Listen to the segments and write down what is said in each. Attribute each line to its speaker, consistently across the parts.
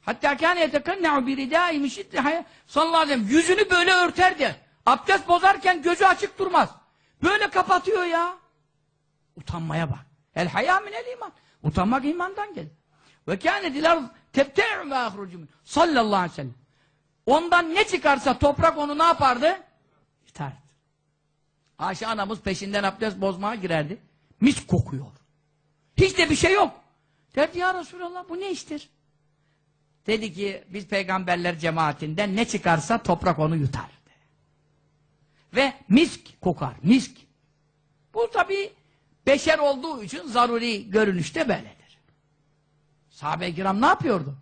Speaker 1: Hatta kâne yetekenna'u bir ridâi mişiddi hayâ. Sallallahu aleyhi ve yüzünü böyle örterdi. Abdest bozarken gözü açık durmaz. Böyle kapatıyor ya. Utanmaya bak. El hayâ minel iman. Utanmak imandan gelir. Ve kâne dilar tebte'u ve ahrucu min. Sallallahu aleyhi ve sellem. Ondan ne çıkarsa toprak onu ne yapardı? Yutardı. Ayşe anamız peşinden abdest bozmaya girerdi. Mis kokuyor. Hiç de bir şey yok. Derdi ya Resulallah bu ne iştir? Dedi ki biz peygamberler cemaatinden ne çıkarsa toprak onu yutar. Ve misk kokar, misk. Bu tabi beşer olduğu için zaruri görünüşte böyledir. Sahabe-i kiram ne yapıyordu?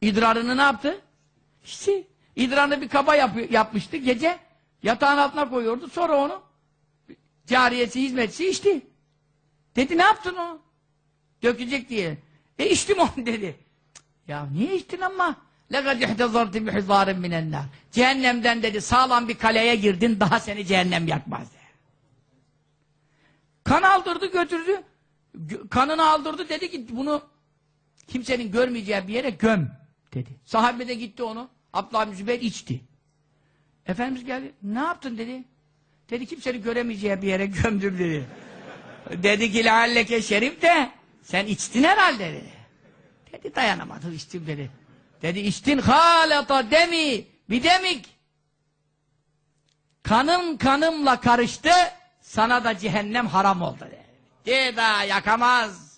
Speaker 1: İdrarını ne yaptı? İşte idrarını bir kaba yapı- yapmıştı gece yatağın altına koyuyordu sonra onu cariyesi hizmetçisi içti. Dedi ne yaptın o? Dökecek diye. E içtim onu dedi. Cık, Ya niye içtin ama? لَقَدْ اِحْتَظَرْتِ بِحِزَارٍ مِنَ النَّارِ Cehennemden dedi sağlam bir kaleye girdin daha seni cehennem yakmaz dedi. Kan aldırdı götürdü. Gö- Kanını aldırdı dedi ki bunu kimsenin görmeyeceği bir yere göm dedi. Sahabe de gitti onu. Abdullah bin Zübeyir içti. Efendimiz geldi. Ne yaptın dedi. Dedi kimsenin göremeyeceği bir yere gömdüm dedi. dedi ki lealleke şerif de sen içtin herhalde dedi. Dedi dayanamadım içtim dedi. Dedi içtin halata demi bidemik. Kanım kanımla karıştı sana da cehennem haram oldu dedi. Daha yakamaz.